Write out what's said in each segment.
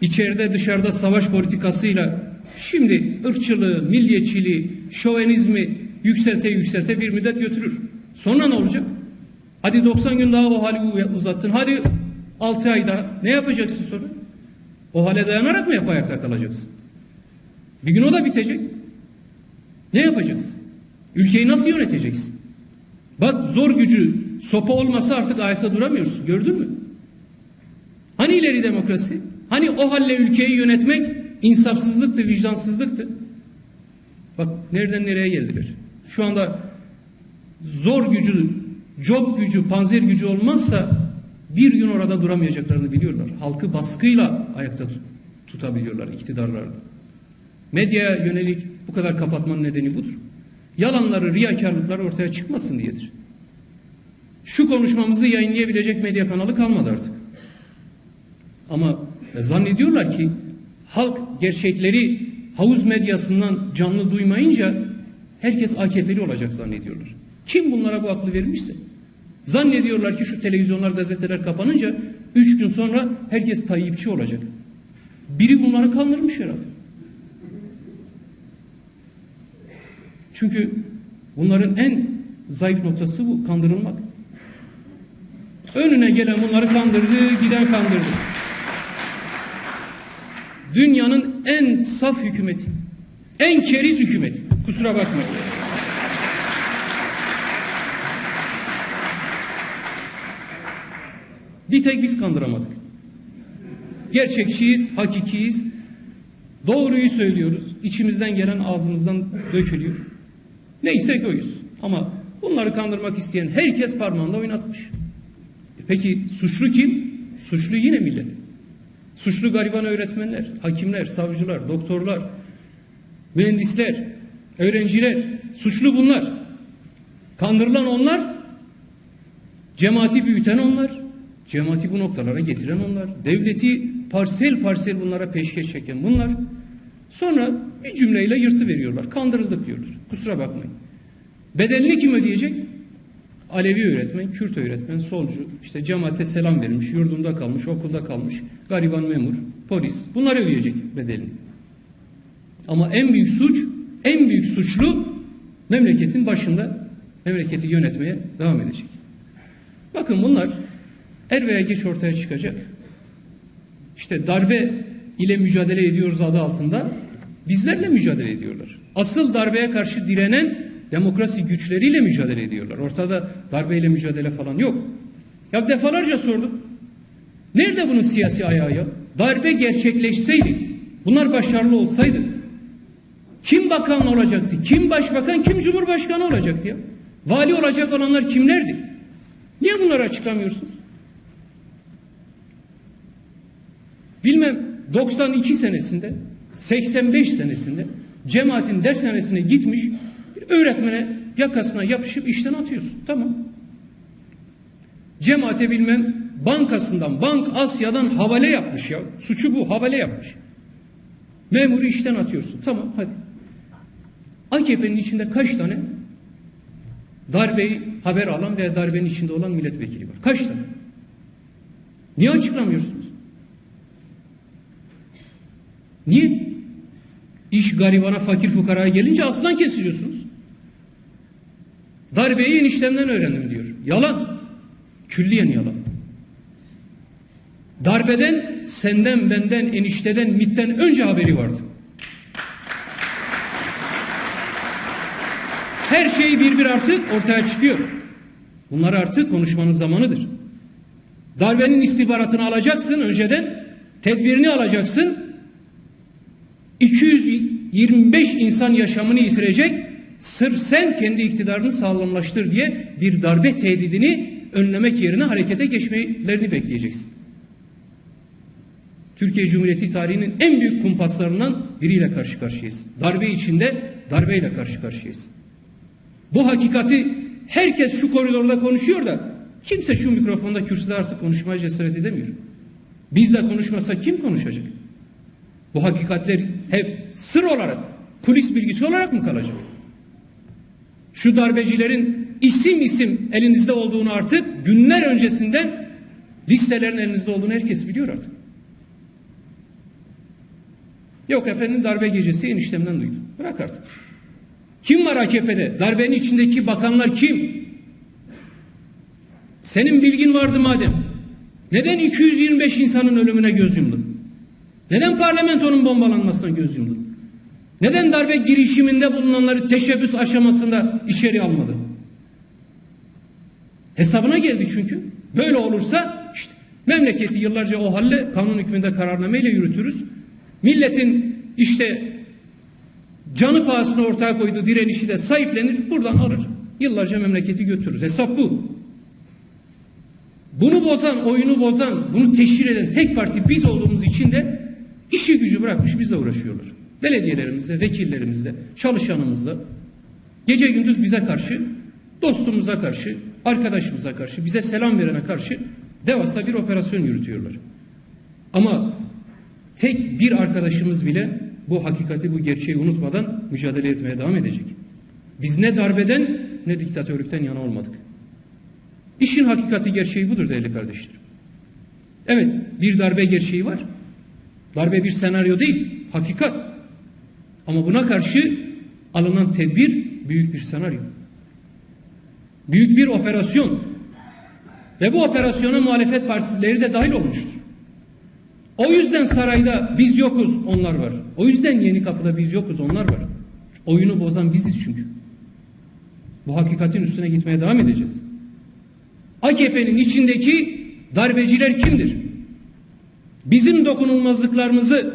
içeride dışarıda savaş politikasıyla şimdi ırkçılığı, milliyetçiliği, şovenizmi yükselte yükselte bir müddet götürür. Sonra ne olacak? Hadi 90 gün daha o hali uzattın. Hadi 6 ay daha. Ne yapacaksın sonra? O hale dayanarak mı hep ayakta kalacaksın? Bir gün o da bitecek. Ne yapacaksın? Ülkeyi nasıl yöneteceksin? Bak zor gücü sopa olmasa artık ayakta duramıyorsun. Gördün mü? Hani ileri demokrasi? Hani o halle ülkeyi yönetmek insafsızlıktı, vicdansızlıktı? Bak nereden nereye geldiler. Şu anda zor gücü, job gücü, panzer gücü olmazsa bir gün orada duramayacaklarını biliyorlar. Halkı baskıyla ayakta tut, tutabiliyorlar iktidarlarda. Medyaya yönelik bu kadar kapatmanın nedeni budur. Yalanları, riyakarlıkları ortaya çıkmasın diyedir. Şu konuşmamızı yayınlayabilecek medya kanalı kalmadı artık. Ama zannediyorlar ki halk gerçekleri havuz medyasından canlı duymayınca herkes AKP'li olacak zannediyorlar. Kim bunlara bu aklı vermişse. Zannediyorlar ki şu televizyonlar, gazeteler kapanınca üç gün sonra herkes Tayyipçi olacak. Biri bunları kandırmış herhalde. Çünkü bunların en zayıf noktası bu, kandırılmak. Önüne gelen bunları kandırdı, giden kandırdı. Dünyanın en saf hükümeti, en keriz hükümeti. Kusura bakmayın. Bir tek biz kandıramadık. Gerçekçiyiz, hakikiyiz. Doğruyu söylüyoruz. İçimizden gelen ağzımızdan dökülüyor. Neyse oyuz. Ama bunları kandırmak isteyen herkes parmağında oynatmış. E peki suçlu kim? Suçlu yine millet. Suçlu gariban öğretmenler, hakimler, savcılar, doktorlar, mühendisler, öğrenciler. Suçlu bunlar. Kandırılan onlar, cemaati büyüten onlar, cemaati bu noktalara getiren onlar, devleti parsel parsel bunlara peşkeş çeken bunlar. Sonra bir cümleyle yırtı veriyorlar. Kandırıldık diyorlar. Kusura bakmayın. Bedelini kim ödeyecek? Alevi öğretmen, Kürt öğretmen, solcu, işte cemaate selam vermiş, yurdunda kalmış, okulda kalmış, gariban memur, polis. Bunlar ödeyecek bedelini. Ama en büyük suç, en büyük suçlu memleketin başında memleketi yönetmeye devam edecek. Bakın bunlar er veya geç ortaya çıkacak. İşte darbe ile mücadele ediyoruz adı altında bizlerle mücadele ediyorlar. Asıl darbeye karşı direnen demokrasi güçleriyle mücadele ediyorlar. Ortada darbeyle mücadele falan yok. Ya defalarca sorduk. Nerede bunun siyasi ayağı ya? Darbe gerçekleşseydi, bunlar başarılı olsaydı kim bakan olacaktı? Kim başbakan, kim cumhurbaşkanı olacaktı ya? Vali olacak olanlar kimlerdi? Niye bunları açıklamıyorsunuz? Bilmem 92 senesinde 85 senesinde cemaatin dershanesine gitmiş öğretmene yakasına yapışıp işten atıyorsun. Tamam. Cemaate bilmem bankasından, Bank Asya'dan havale yapmış ya. Suçu bu, havale yapmış. Memuru işten atıyorsun. Tamam hadi. AKP'nin içinde kaç tane darbeyi haber alan veya darbenin içinde olan milletvekili var? Kaç tane? Niye açıklamıyorsunuz? Niye? İş garibana, fakir fukaraya gelince aslan kesiliyorsunuz. Darbeyi eniştemden öğrendim diyor. Yalan. Külliyen yalan. Darbeden senden, benden, enişteden, mitten önce haberi vardı. Her şey bir bir artık ortaya çıkıyor. Bunlar artık konuşmanın zamanıdır. Darbenin istihbaratını alacaksın önceden, tedbirini alacaksın, 225 insan yaşamını yitirecek sırf sen kendi iktidarını sağlamlaştır diye bir darbe tehdidini önlemek yerine harekete geçmelerini bekleyeceksin. Türkiye Cumhuriyeti tarihinin en büyük kumpaslarından biriyle karşı karşıyayız. Darbe içinde darbeyle karşı karşıyayız. Bu hakikati herkes şu koridorda konuşuyor da kimse şu mikrofonda kürsüde artık konuşmaya cesaret edemiyor. Biz de konuşmasa kim konuşacak? Bu hakikatler hep sır olarak, kulis bilgisi olarak mı kalacak? Şu darbecilerin isim isim elinizde olduğunu artık günler öncesinden listelerin elinizde olduğunu herkes biliyor artık. Yok efendim darbe gecesi eniştemden duydum. Bırak artık. Kim var AKP'de? Darbenin içindeki bakanlar kim? Senin bilgin vardı madem. Neden 225 insanın ölümüne göz yumdun? Neden parlamentonun bombalanmasına göz yumdun? Neden darbe girişiminde bulunanları teşebbüs aşamasında içeri almadın? Hesabına geldi çünkü. Böyle olursa işte memleketi yıllarca o halle kanun hükmünde kararnameyle yürütürüz. Milletin işte canı pahasına ortaya koyduğu direnişi de sahiplenir, buradan alır. Yıllarca memleketi götürürüz. Hesap bu. Bunu bozan, oyunu bozan, bunu teşhir eden tek parti biz olduğumuz için de işi gücü bırakmış bizle uğraşıyorlar. Belediyelerimizde, vekillerimizde, çalışanımızda gece gündüz bize karşı, dostumuza karşı, arkadaşımıza karşı, bize selam verene karşı devasa bir operasyon yürütüyorlar. Ama tek bir arkadaşımız bile bu hakikati, bu gerçeği unutmadan mücadele etmeye devam edecek. Biz ne darbeden ne diktatörlükten yana olmadık. İşin hakikati gerçeği budur değerli kardeşlerim. Evet bir darbe gerçeği var. Darbe bir senaryo değil, hakikat. Ama buna karşı alınan tedbir büyük bir senaryo. Büyük bir operasyon. Ve bu operasyona muhalefet partileri de dahil olmuştur. O yüzden sarayda biz yokuz, onlar var. O yüzden yeni kapıda biz yokuz, onlar var. Oyunu bozan biziz çünkü. Bu hakikatin üstüne gitmeye devam edeceğiz. AKP'nin içindeki darbeciler kimdir? Bizim dokunulmazlıklarımızı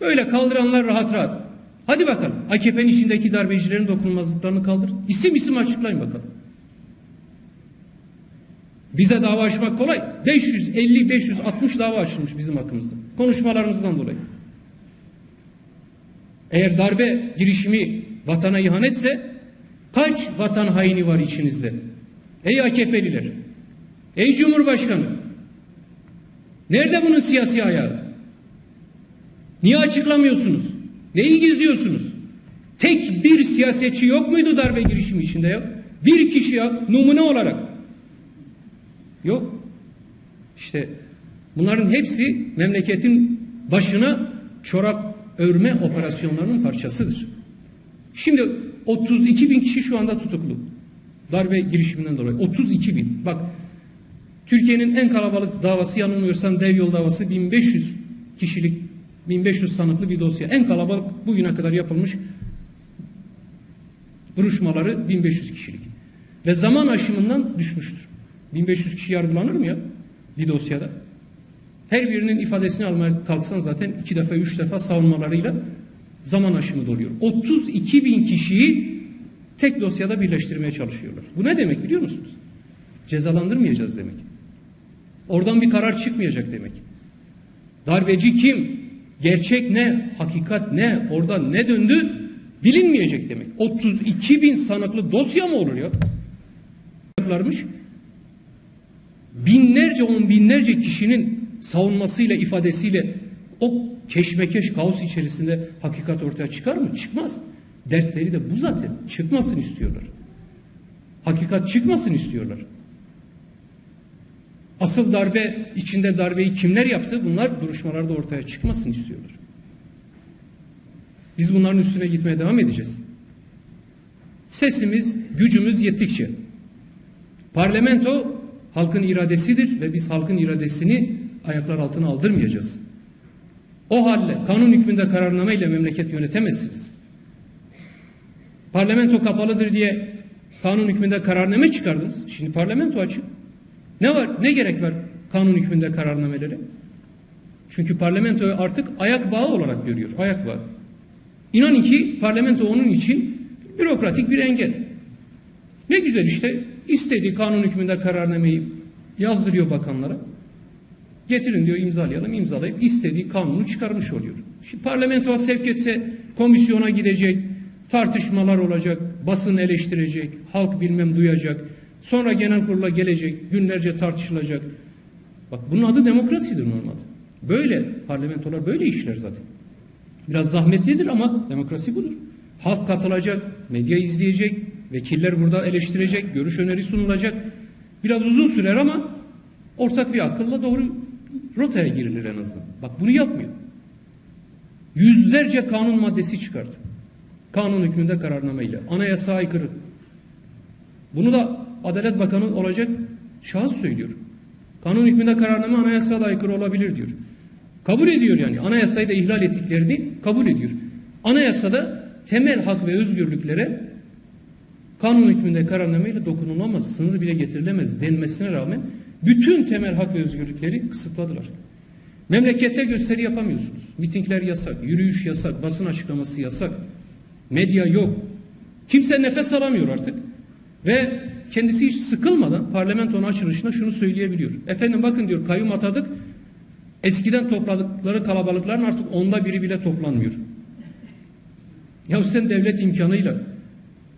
böyle kaldıranlar rahat rahat. Hadi bakalım AKP'nin içindeki darbecilerin dokunulmazlıklarını kaldır. İsim isim açıklayın bakalım. Bize dava açmak kolay. 550 560 dava açılmış bizim hakkımızda. Konuşmalarımızdan dolayı. Eğer darbe girişimi vatana ihanetse kaç vatan haini var içinizde? Ey AKP'liler. Ey Cumhurbaşkanı. Nerede bunun siyasi ayağı? Niye açıklamıyorsunuz? Neyi gizliyorsunuz? Tek bir siyasetçi yok muydu darbe girişimi içinde ya? Bir kişi ya numune olarak. Yok. İşte bunların hepsi memleketin başına çorap örme operasyonlarının parçasıdır. Şimdi 32 bin kişi şu anda tutuklu. Darbe girişiminden dolayı. 32 bin. Bak Türkiye'nin en kalabalık davası yanılmıyorsam dev yol davası 1500 kişilik 1500 sanıklı bir dosya. En kalabalık bugüne kadar yapılmış duruşmaları 1500 kişilik. Ve zaman aşımından düşmüştür. 1500 kişi yargılanır mı ya bir dosyada? Her birinin ifadesini almaya kalksan zaten iki defa üç defa savunmalarıyla zaman aşımı doluyor. 32 bin kişiyi tek dosyada birleştirmeye çalışıyorlar. Bu ne demek biliyor musunuz? Cezalandırmayacağız demek. Oradan bir karar çıkmayacak demek. Darbeci kim? Gerçek ne? Hakikat ne? Orada ne döndü? Bilinmeyecek demek. 32 bin sanıklı dosya mı olur ya? Binlerce on binlerce kişinin savunmasıyla ifadesiyle o keşmekeş kaos içerisinde hakikat ortaya çıkar mı? Çıkmaz. Dertleri de bu zaten. Çıkmasın istiyorlar. Hakikat çıkmasın istiyorlar. Asıl darbe içinde darbeyi kimler yaptı? Bunlar duruşmalarda ortaya çıkmasın istiyorlar. Biz bunların üstüne gitmeye devam edeceğiz. Sesimiz, gücümüz yettikçe. Parlamento halkın iradesidir ve biz halkın iradesini ayaklar altına aldırmayacağız. O halde kanun hükmünde kararname ile memleket yönetemezsiniz. Parlamento kapalıdır diye kanun hükmünde kararname çıkardınız. Şimdi parlamento açık. Ne var? Ne gerek var kanun hükmünde kararnameleri? Çünkü parlamentoyu artık ayak bağı olarak görüyor. Ayak bağı. İnanın ki parlamento onun için bürokratik bir engel. Ne güzel işte istediği kanun hükmünde kararnameyi yazdırıyor bakanlara. Getirin diyor imzalayalım imzalayıp istediği kanunu çıkarmış oluyor. Şimdi parlamentoya sevk etse komisyona gidecek, tartışmalar olacak, basın eleştirecek, halk bilmem duyacak. Sonra genel kurula gelecek, günlerce tartışılacak. Bak bunun adı demokrasidir normalde. Böyle parlamentolar böyle işler zaten. Biraz zahmetlidir ama demokrasi budur. Halk katılacak, medya izleyecek, vekiller burada eleştirecek, görüş öneri sunulacak. Biraz uzun sürer ama ortak bir akılla doğru rotaya girilir en azından. Bak bunu yapmıyor. yüzlerce kanun maddesi çıkardı. Kanun hükmünde kararnameyle. Anayasa aykırı. Bunu da Adalet Bakanı olacak şahıs söylüyor. Kanun hükmünde kararname anayasaya da aykırı olabilir diyor. Kabul ediyor yani. Anayasayı da ihlal ettiklerini kabul ediyor. Anayasada temel hak ve özgürlüklere kanun hükmünde kararnameyle dokunulamaz, sınır bile getirilemez denmesine rağmen bütün temel hak ve özgürlükleri kısıtladılar. Memlekette gösteri yapamıyorsunuz. Mitingler yasak, yürüyüş yasak, basın açıklaması yasak. Medya yok. Kimse nefes alamıyor artık. Ve kendisi hiç sıkılmadan parlamentonun açılışında şunu söyleyebiliyor. Efendim bakın diyor kayyum atadık. Eskiden topladıkları kalabalıkların artık onda biri bile toplanmıyor. Ya sen devlet imkanıyla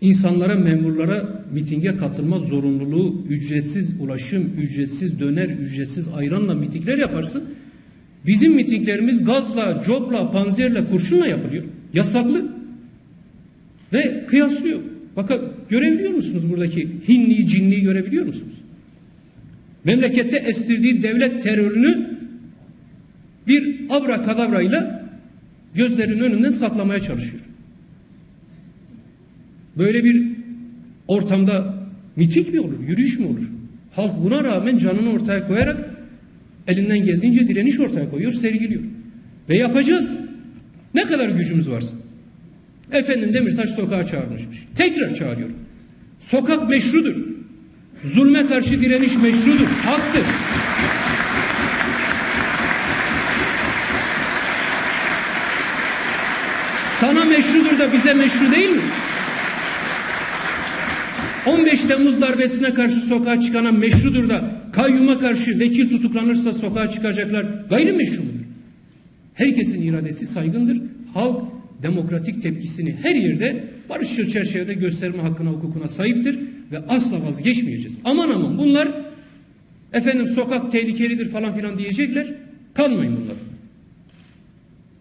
insanlara, memurlara mitinge katılma zorunluluğu, ücretsiz ulaşım, ücretsiz döner, ücretsiz ayranla mitingler yaparsın. Bizim mitinglerimiz gazla, copla, panzerle, kurşunla yapılıyor. Yasaklı. Ve kıyaslıyor. Bakın görebiliyor musunuz buradaki hinliği, cinliği görebiliyor musunuz? Memlekette estirdiği devlet terörünü bir abra kadavrayla gözlerinin önünden saklamaya çalışıyor. Böyle bir ortamda miting mi olur, yürüyüş mü olur? Halk buna rağmen canını ortaya koyarak elinden geldiğince direniş ortaya koyuyor, sergiliyor. Ve yapacağız. Ne kadar gücümüz varsa. Efendim Demirtaş sokağa çağırmışmış. Tekrar çağırıyor. Sokak meşrudur. Zulme karşı direniş meşrudur. Haktır. Sana meşrudur da bize meşru değil mi? 15 Temmuz darbesine karşı sokağa çıkana meşrudur da kayyuma karşı vekil tutuklanırsa sokağa çıkacaklar gayrimeşru mudur? Herkesin iradesi saygındır. Halk demokratik tepkisini her yerde barışçıl çerçevede gösterme hakkına hukukuna sahiptir ve asla vazgeçmeyeceğiz. Aman aman bunlar efendim sokak tehlikelidir falan filan diyecekler. Kanmayın bunlar.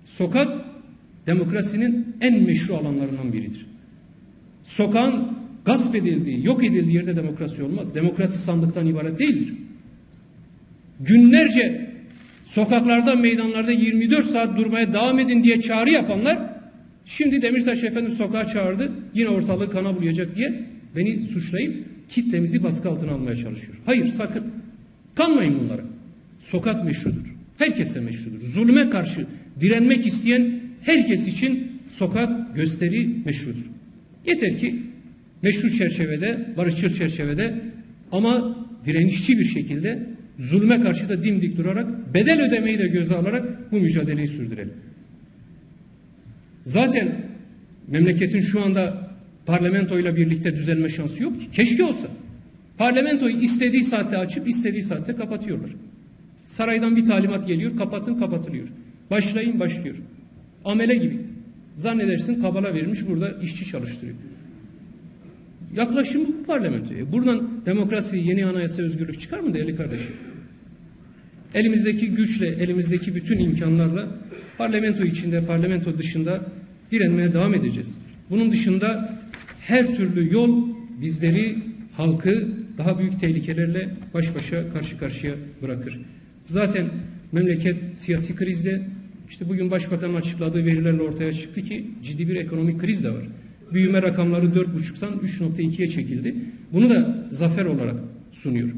Sokak demokrasinin en meşru alanlarından biridir. Sokağın gasp edildiği, yok edildiği yerde demokrasi olmaz. Demokrasi sandıktan ibaret değildir. Günlerce sokaklarda, meydanlarda 24 saat durmaya devam edin diye çağrı yapanlar şimdi Demirtaş efendim sokağa çağırdı yine ortalığı kana bulayacak diye beni suçlayıp kitlemizi baskı altına almaya çalışıyor. Hayır sakın. Kanmayın bunlara. Sokak meşrudur. Herkese meşrudur. Zulme karşı direnmek isteyen herkes için sokak gösteri meşrudur. Yeter ki meşru çerçevede, barışçıl çerçevede ama direnişçi bir şekilde zulme karşı da dimdik durarak bedel ödemeyi de göze alarak bu mücadeleyi sürdürelim. Zaten memleketin şu anda parlamentoyla birlikte düzelme şansı yok ki. Keşke olsa. Parlamentoyu istediği saatte açıp istediği saatte kapatıyorlar. Saraydan bir talimat geliyor, kapatın kapatılıyor. Başlayın başlıyor. Amele gibi. Zannedersin kabala verilmiş burada işçi çalıştırıyor. Yaklaşım bu parlamentoya. Buradan demokrasi, yeni anayasa, özgürlük çıkar mı değerli kardeşim? Elimizdeki güçle, elimizdeki bütün imkanlarla parlamento içinde, parlamento dışında direnmeye devam edeceğiz. Bunun dışında her türlü yol bizleri, halkı daha büyük tehlikelerle baş başa karşı karşıya bırakır. Zaten memleket siyasi krizde, işte bugün başbakanın açıkladığı verilerle ortaya çıktı ki ciddi bir ekonomik kriz de var. Büyüme rakamları 4,5'tan 3.2'ye çekildi. Bunu da zafer olarak sunuyor.